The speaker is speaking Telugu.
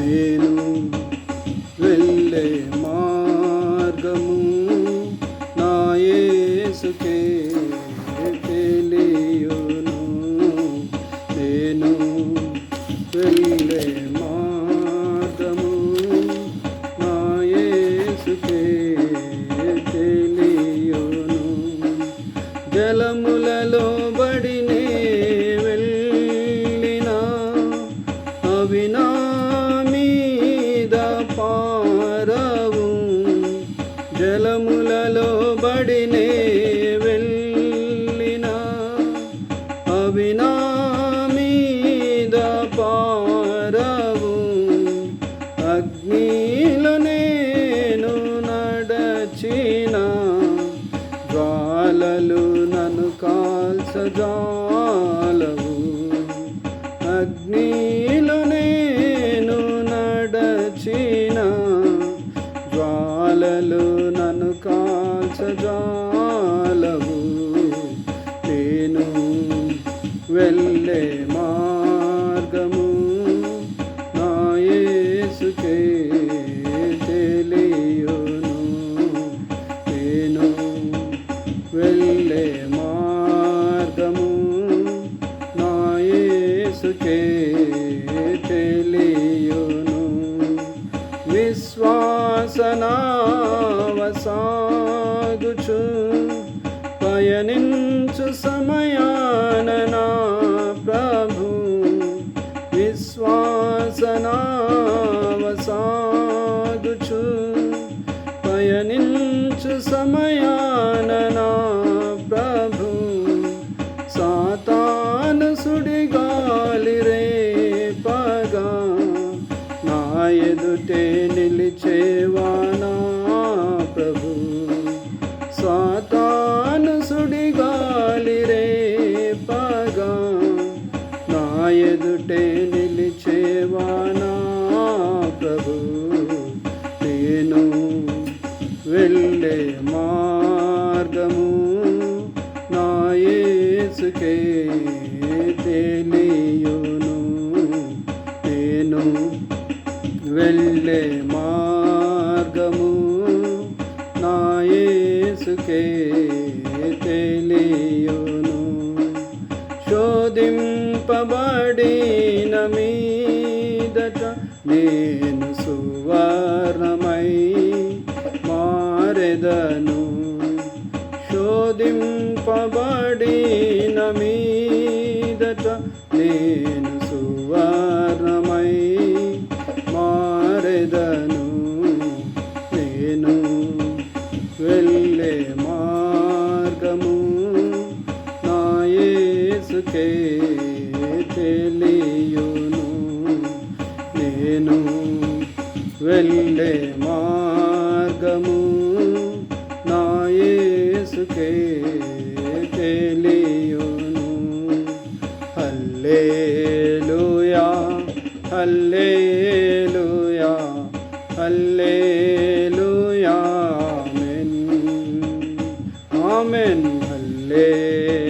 నేను వెళ్ళే మార్గము నా యేసుకే తెలియును. నేను వెళ్ళే మార్గము నా యేసుకే తెలియును. జలములలో బడినే వెళ్ళినా అవినా లోబడినే బడినే వెళ్ళినా అవి మీద పారవు అగ్నిలో నేను నడచిన జ్వాలలు నన్ను కాల్చజాలవు అగ్ని వెళ్ళే మార్గము. నా యేసుకే తెలియును. నేను వెళ్ళే మార్గము. నా యేసుకే తెలియును. విశ్వాసనావసాగుచు పయనించు సమయా సమయాననా ప్రభు సాతాను సుడిగాలి రే పగా నా ఎదుటే నిలిచేవానా ప్రభు సాతాను సుడిగాలి రే పగా నా ఎదుటే నిలిచేవానా ప్రభు నేను వెళ్ళే మార్గము నాయసుకే తెలియను. నేను వెళ్ళే మార్గము నాయసుకే తెలియను తెలియును. శోధింపబడిన మీదట నేను సువర్ణమై మారెదను శోధింపబడిన మీదట నేను సువర్ణమై మారెదను. నేను వెళ్ళే మార్గము నాయసుకే తెలియును. నేను వెళ్ళే మార్గము తెలియును. Hallelujah hallelujah hallelujah. Amen. Amen. హల్లే